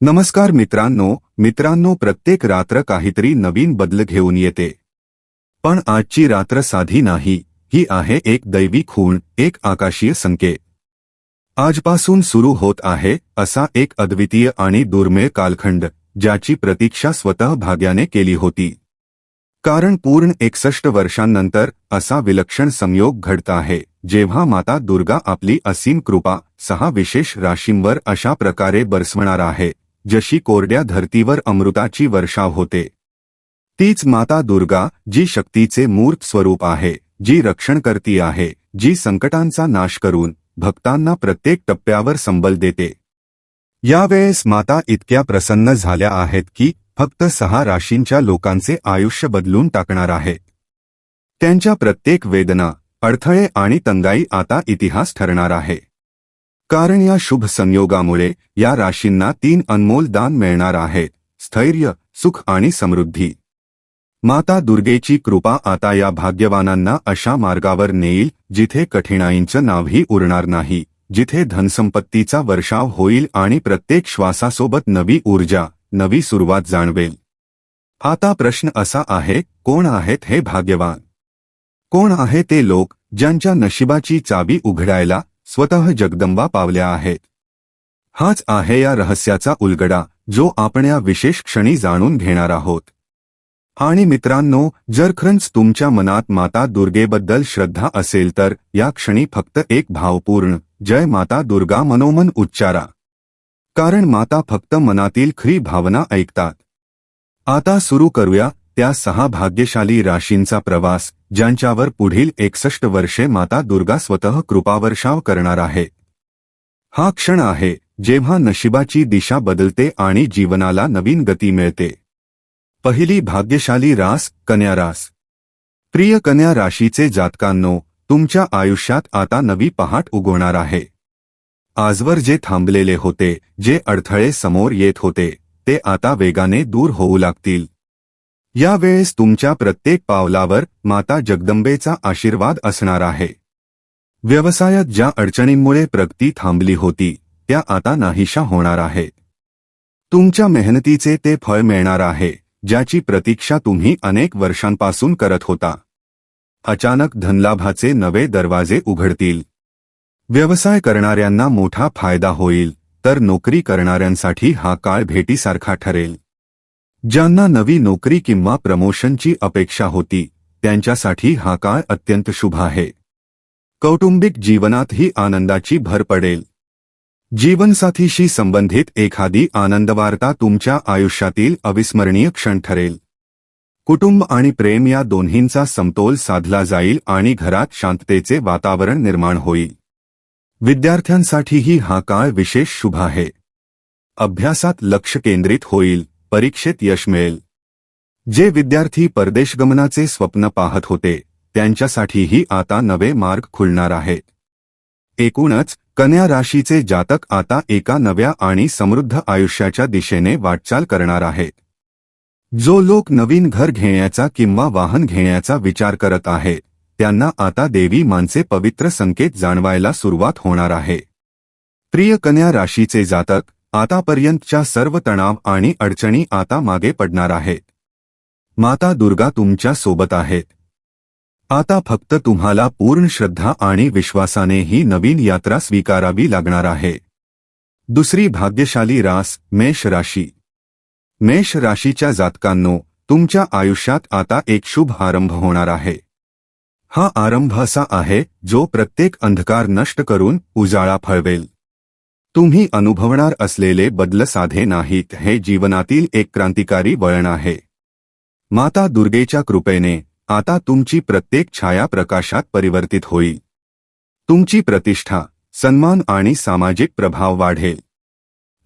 नमस्कार मित्रांनो मित्रांनो प्रत्येक रात्र काहीतरी नवीन बदल घेऊन येते. पण आजची रात्र साधी नाही ही आहे एक दैवी खूण एक आकाशीय संकेत. आजपासून सुरू होत आहे असा एक अद्वितीय आणि दुर्मिळ कालखंड ज्याची प्रतीक्षा स्वतः भाग्याने केली होती. कारण पूर्ण एकसष्ट वर्षांनंतर असा विलक्षण संयोग घडत आहे जेव्हा माता दुर्गा आपली असीम कृपा सहा विशेष राशींवर अशा प्रकारे बरसवणार आहे. जशी कोरड्या धर्तीवर अमृताची वर्षाव होते तीच माता दुर्गा जी शक्तीचे मूर्त स्वरूप आहे जी रक्षण करती आहे जी संकटांचा नाश करून भक्तांना प्रत्येक टप्प्यावर संबल देते. यावेळेस माता इतक्या प्रसन्न झाल्या आहेत की फक्त सहा राशींच्या लोकांचे आयुष्य बदलून टाकणार आहे. त्यांच्या प्रत्येक वेदना अडथळे आणि तंगाई आता इतिहास ठरणार आहे. कारण या शुभ संयोगामुळे या राशींना तीन अनमोल दान मिळणार आहे स्थैर्य सुख आणि समृद्धी. माता दुर्गेची कृपा आता या भाग्यवानांना अशा मार्गावर नेईल जिथे कठीणाईंचं नावही उरणार नाही जिथे धनसंपत्तीचा वर्षाव होईल आणि प्रत्येक श्वासासोबत नवी ऊर्जा नवी सुरुवात जाणवेल. आता प्रश्न असा आहे कोण आहेत हे भाग्यवान? कोण आहे ते लोक ज्यांच्या नशिबाची चावी उघडायला स्वतः जगदंबा पावल्या आहेत. हाच आहे या रहस्याचा उलगडा जो आपण या विशेष क्षणी जाणून घेणार आहोत. आणि मित्रांनो जर खरंच तुमच्या मनात माता दुर्गेबद्दल श्रद्धा असेल तर या क्षणी फक्त एक भावपूर्ण जय माता दुर्गा मनोमन उच्चारा. कारण माता फक्त मनातील खरी भावना ऐकतात. आता सुरू करूया त्या सहा भाग्यशाली राशींचा प्रवास ज्यांच्यावर पुढील एकसष्ट वर्षे माता दुर्गा स्वतः कृपावर्षाव करणार आहे. हा क्षण आहे जेव्हा नशिबाची दिशा बदलते आणि जीवनाला नवीन गती मिळते. पहिली भाग्यशाली रास कन्या रास. प्रिय कन्या राशीचे जातकांनो तुमच्या आयुष्यात आता नवी पहाट उगवणार आहे. आजवर जे थांबलेले होते जे अडथळे समोर येत होते ते आता वेगाने दूर होऊ लागतील. यावेळेस तुमच्या प्रत्येक पावलावर माता जगदंबेचा आशीर्वाद असणार आहे. व्यवसायात ज्या अडचणींमुळे प्रगती थांबली होती त्या आता नाहीशा होणार आहे. तुमच्या मेहनतीचे ते फळ मिळणार आहे ज्याची प्रतीक्षा तुम्ही अनेक वर्षांपासून करत होता. अचानक धनलाभाचे नवे दरवाजे उघडतील. व्यवसाय करणाऱ्यांना मोठा फायदा होईल तर नोकरी करणाऱ्यांसाठी हा काळ भेटीसारखा ठरेल. ज्यांना नवी नोकरी किंवा प्रमोशनची अपेक्षा होती त्यांच्यासाठी हा काळ अत्यंत शुभ आहे. कौटुंबिक जीवनातही आनंदाची भर पडेल. जीवनसाथीशी संबंधित एखादी आनंदवार्ता तुमच्या आयुष्यातील अविस्मरणीय क्षण ठरेल. कुटुंब आणि प्रेम या दोन्हींचा समतोल साधला जाईल आणि घरात शांततेचे वातावरण निर्माण होईल. विद्यार्थ्यांसाठीही हा काळ विशेष शुभ आहे. अभ्यासात लक्ष केंद्रित होईल. परीक्षेत यश मिळेल. जे विद्यार्थी परदेशगमनाचे स्वप्न पाहत होते त्यांच्यासाठीही आता नवे मार्ग खुलणार आहेत एकूणच कन्या राशीचे जातक आता एका नव्या आणि समृद्ध आयुष्याच्या दिशेने वाटचाल करणार आहेत जो लोक नवीन घर घेण्याचा किंवा वाहन घेण्याचा विचार करत आहेत त्यांना आता देवी मानसे पवित्र संकेत जाणवायला सुरुवात होणार आहे. प्रिय कन्या राशीचे जातक आतापर्यंतच्या सर्व तणाव आणि अडचणी आता मागे पडणार आहेत. माता दुर्गा तुमच्यासोबत आहेत. आता फक्त तुम्हाला पूर्ण श्रद्धा आणि विश्वासाने ही नवीन यात्रा स्वीकारावी लागणार आहे. दुसरी भाग्यशाली रास मेष राशी. मेष राशीच्या जातकांनो तुमच्या आयुष्यात आता एक शुभ आरंभ होणार आहे. हा आरंभ असा आहे जो प्रत्येक अंधकार नष्ट करून उजाळा फळवेल. तुम्ही अनुभवणार असलेले बदल साधे नाहीत हे जीवनातील एक क्रांतिकारी वळण आहे. माता दुर्गेच्या कृपेने आता तुमची प्रत्येक छाया प्रकाशात परिवर्तित होईल. तुमची प्रतिष्ठा सन्मान आणि सामाजिक प्रभाव वाढेल.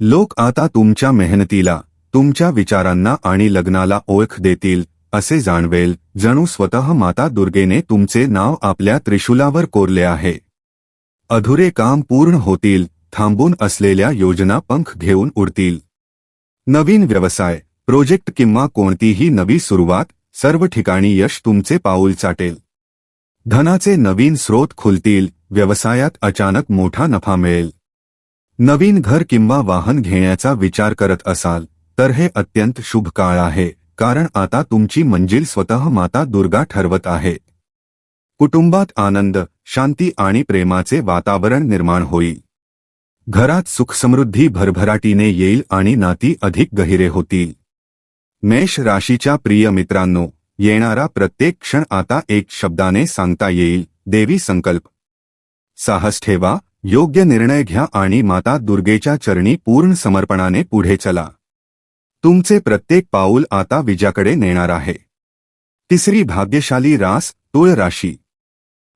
लोक आता तुमच्या मेहनतीला तुमच्या विचारांना आणि लग्नाला ओळख देतील असे जाणवेल जणू स्वतः माता दुर्गेने तुमचे नाव आपल्या त्रिशूलावर कोरले आहे. अधुरे काम पूर्ण होतील थांबून असलेल्या योजना पंख घेऊन उडतील. नवीन व्यवसाय प्रोजेक्ट किंवा कोणतीही नवी सुरुवात सर्व ठिकाणी यश तुमचे पाऊल चाटेल. धनाचे नवीन स्रोत खुलतील व्यवसायात अचानक मोठा नफा मिळेल. नवीन घर किंवा वाहन घेण्याचा विचार करत असाल तर हे अत्यंत शुभ काळ आहे कारण आता तुमची मंजिल स्वतः माता दुर्गा ठरवत आहे. कुटुंबात आनंद शांती आणि प्रेमाचे वातावरण निर्माण होईल. घरात सुखसमृद्धी भरभराटीने येईल आणि नाती अधिक गहिरे होतील. मेष राशीच्या प्रिय मित्रांनो येणारा प्रत्येक क्षण आता एक शब्दाने सांगता येईल देवी संकल्प. साहस ठेवा योग्य निर्णय घ्या आणि माता दुर्गेच्या चरणी पूर्ण समर्पणाने पुढे चला. तुमचे प्रत्येक पाऊल आता विजाकडे नेणार आहे. तिसरी भाग्यशाली रास तुळ राशी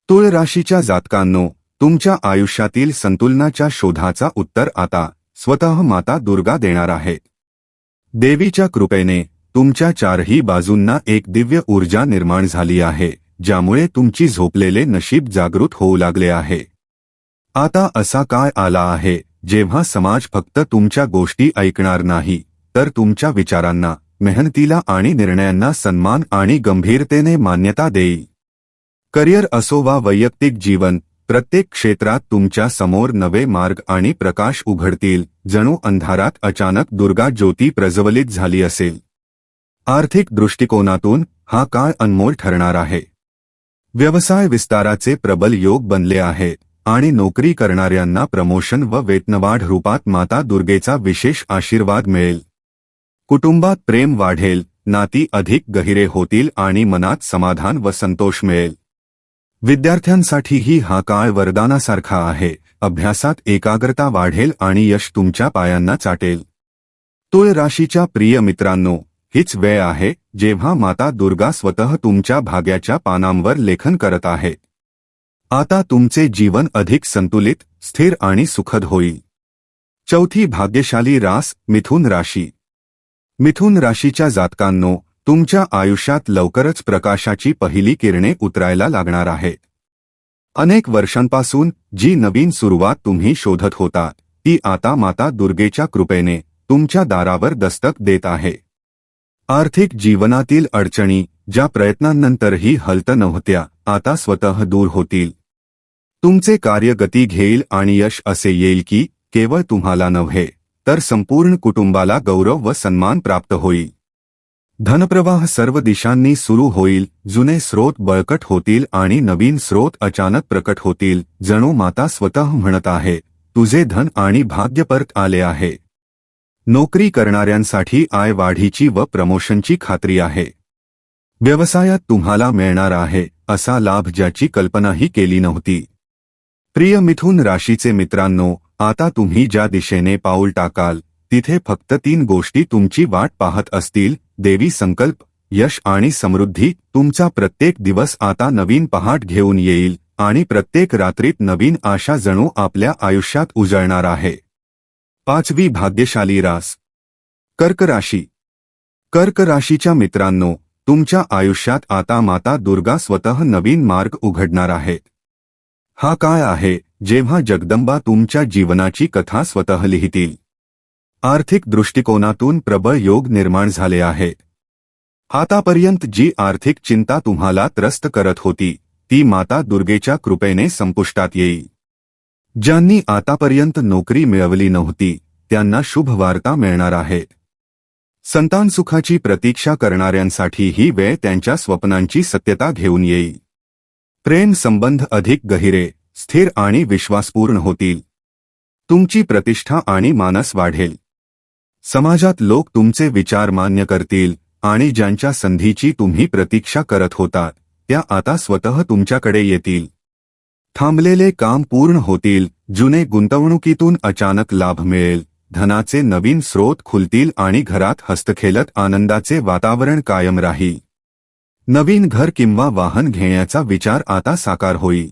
तुळ राशीच्या जातकांनो तुमच्या आयुष्यातील संतुलनाच्या शोधाचा उत्तर आता स्वतः माता दुर्गा देणार आहे. देवीच्या कृपेने तुमच्या चारही बाजूंना एक दिव्य ऊर्जा निर्माण झाली आहे ज्यामुळे तुमची झोपलेले नशीब जागृत होऊ लागले आहे. आता असा काय आला आहे जेव्हा समाज फक्त तुमच्या गोष्टी ऐकणार नाही तर तुमच्या विचारांना मेहनतीला आणि निर्णयांना सन्मान आणि गंभीरतेने मान्यता देईल करिअर असो वा वैयक्तिक जीवन प्रत्येक क्षेत्रात तुमच्यासमोर नवे मार्ग आणि प्रकाश उघडतील जणू अंधारात अचानक दुर्गा ज्योती प्रज्वलित झाली असेल. आर्थिक दृष्टिकोनातून हा काळ अनमोल ठरणार आहे. व्यवसाय विस्ताराचे प्रबल योग बनले आहे आणि नोकरी करणाऱ्यांना प्रमोशन व वेतनवाढ रूपात माता दुर्गेचा विशेष आशीर्वाद मिळेल. कुटुंबात प्रेम वाढेल नाती अधिक गहिरे होतील आणि मनात समाधान व संतोष मिळेल. विद्यार्थ्यांसाठीही हा काळ वरदानासारखा आहे. अभ्यासात एकाग्रता वाढेल आणि यश तुमच्या पायांना चाटेल. तुळ राशीच्या प्रिय मित्रांनो हीच वेळ आहे जेव्हा माता दुर्गा स्वतः तुमच्या भाग्याच्या पानांवर लेखन करत आहे. आता तुमचे जीवन अधिक संतुलित स्थिर आणि सुखद होईल. चौथी भाग्यशाली रास मिथुन राशी. मिथुन राशीच्या जातकांनो तुमच्या आयुष्यात लवकरच प्रकाशाची पहिली किरणे उतरायला लागणार आहेत अनेक वर्षांपासून जी नवीन सुरुवात तुम्ही शोधत होता ती आता माता दुर्गेच्या कृपेने तुमच्या दारावर दस्तक देत आहे. आर्थिक जीवनातील अडचणी ज्या प्रयत्नांनंतरही हलत नव्हत्या आता स्वतः दूर होतील. तुमचे कार्य गती घेईल आणि यश असे येईल की केवळ तुम्हाला नव्हे तर संपूर्ण कुटुंबाला गौरव व सन्मान प्राप्त होईल. धनप्रवाह सर्व दिशांनी सुरू होईल जुने स्रोत बळकट होतील आणि नवीन स्रोत अचानक प्रकट होतील जणू माता स्वतः म्हणत आहे तुझे धन आणि भाग्य परत आले आहे. नोकरी करणाऱ्यांसाठी आय वाढीची व प्रमोशनची खात्री आहे. व्यवसायात तुम्हाला मिळणार आहे असा लाभ ज्याची कल्पनाही केली नव्हती. प्रिय मिथून राशीचे मित्रांनो आता तुम्ही ज्या दिशेने पाऊल टाकाल तिथे फक्त तीन गोष्टी तुमची वाट पाहत असतील देवी संकल्प यश आणि समृद्धी. तुमचा प्रत्येक दिवस आता नवीन पहाट घेऊन येईल आणि प्रत्येक रात्रीत नवीन आशा जणू आपल्या आयुष्यात उजळणार आहे. पाचवी भाग्यशाली रास. कर्क राशी. कर्क राशीच्या मित्रांनो तुमच्या आयुष्यात आता माता दुर्गा स्वतः नवीन मार्ग उघडणार आहेत. हा काय आहे जेव्हा जगदंबा तुमच्या जीवनाची कथा स्वतः लिहितील? आर्थिक दृष्टिकोनातून प्रबळ योग निर्माण झाले आहे. आतापर्यंत जी आर्थिक चिंता तुम्हाला त्रस्त करत होती ती माता दुर्गेच्या कृपेने संपुष्टात येईल ज्यांनी आतापर्यंत नोकरी मिळवली नव्हती त्यांना शुभ वार्ता मिळणार आहे. संतान सुखाची प्रतीक्षा करणाऱ्यांसाठी ही वेळ त्यांच्या स्वप्नांची सत्यता घेऊन येईल प्रेम संबंध अधिक गहिरे स्थिर आणि विश्वासपूर्ण होतील. तुमची प्रतिष्ठा आणि मानस वाढेल. समाजात लोक तुमचे विचार मान्य करतील आणि ज्यांच्या संधीची तुम्ही प्रतीक्षा करत होता त्या आता स्वतः तुमच्याकडे येतील. थांबलेले काम पूर्ण होतील जुने गुंतवणुकीतून अचानक लाभ मिळेल धनाचे नवीन स्रोत खुलतील आणि घरात हस्तखेलत आनंदाचे वातावरण कायम राहील. नवीन घर किंवा वाहन घेण्याचा विचार आता साकार होईल.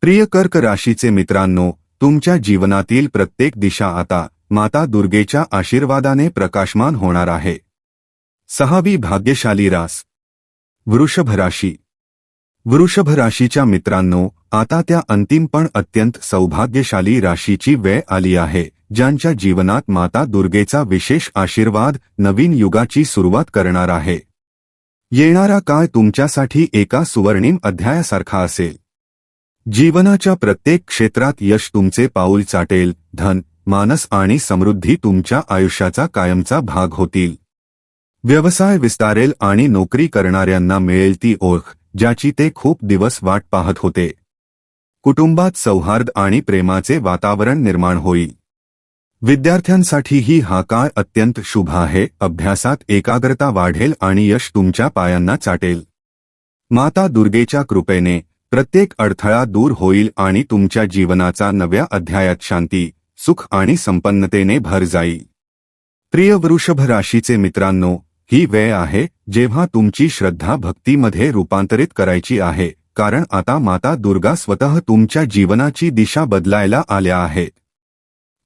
प्रिय कर्क राशीचे मित्रांनो तुमच्या जीवनातील प्रत्येक दिशा आता माता दुर्गेच्या आशीर्वादाने प्रकाशमान होणार आहे. सहावी भाग्यशाली रास. वृषभ राशी. वृषभ राशीच्या मित्रांनो आता त्या अंतिम पण अत्यंत सौभाग्यशाली राशीची वेळ आली आहे ज्यांच्या जीवनात माता दुर्गेचा विशेष आशीर्वाद नवीन युगाची सुरुवात करणार आहे. येणारा काळ तुमच्यासाठी एका सुवर्णिम अध्यायासारखा असेल. जीवनाच्या प्रत्येक क्षेत्रात यश तुमचे पाऊल चाटेल धन मानस आणि समृद्धी तुमच्या आयुष्याचा कायमचा भाग होतील. व्यवसाय विस्तारेल आणि नोकरी करणाऱ्यांना मिळेल ती ओळख ज्याची ते खूप दिवस वाट पाहत होते. कुटुंबात सौहार्द आणि प्रेमाचे वातावरण निर्माण होईल. विद्यार्थ्यांसाठीही हा काळ अत्यंत शुभ आहे अभ्यासात एकाग्रता वाढेल आणि यश तुमच्या पायांना चाटेल. माता दुर्गेच्या कृपेने प्रत्येक अडथळा दूर होईल आणि तुमच्या जीवनाचा नव्या अध्यायात शांती सुख आणि संपन्नतेने भर जाई. प्रिय वृषभ राशीचे मित्रांनो ही वेळ आहे जेव्हा तुमची श्रद्धा भक्तीमध्ये रूपांतरित करायची आहे कारण आता माता दुर्गा स्वतः तुमच्या जीवनाची दिशा बदलायला आल्या आहेत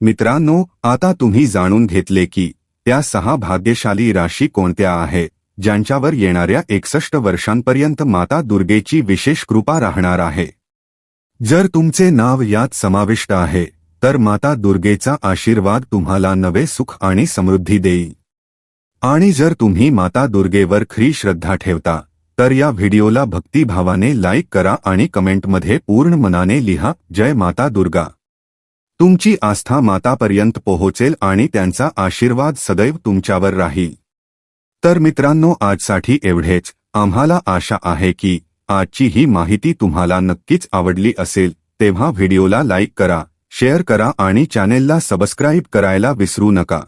मित्रांनो आता तुम्ही जाणून घेतले की त्या सहा भाग्यशाली राशी कोणत्या आहेत ज्यांच्यावर येणाऱ्या एकसष्ट वर्षांपर्यंत माता दुर्गेची विशेष कृपा राहणार आहे. जर तुमचे नाव यात समाविष्ट आहे तर माता दुर्गेचा आशीर्वाद तुम्हाला नवे सुख आणि समृद्धी देईल. आणि जर तुम्ही माता दुर्गेवर खरी श्रद्धा ठेवता तर या व्हिडिओला भक्तिभावाने लाईक करा आणि कमेंटमध्ये पूर्ण मनाने लिहा जय माता दुर्गा. तुमची आस्था मातापर्यंत पोहोचेल आणि त्यांचा आशीर्वाद सदैव तुमच्यावर राहील. तर मित्रांनो आजसाठी एवढेच. आम्हाला आशा आहे की आजची ही माहिती तुम्हाला नक्कीच आवडली असेल तेव्हा व्हिडिओला लाईक करा. शेअर करा आणि चॅनेलला सबस्क्राईब करायला विसरू नका.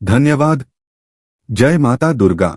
धन्यवाद. जय माता दुर्गा.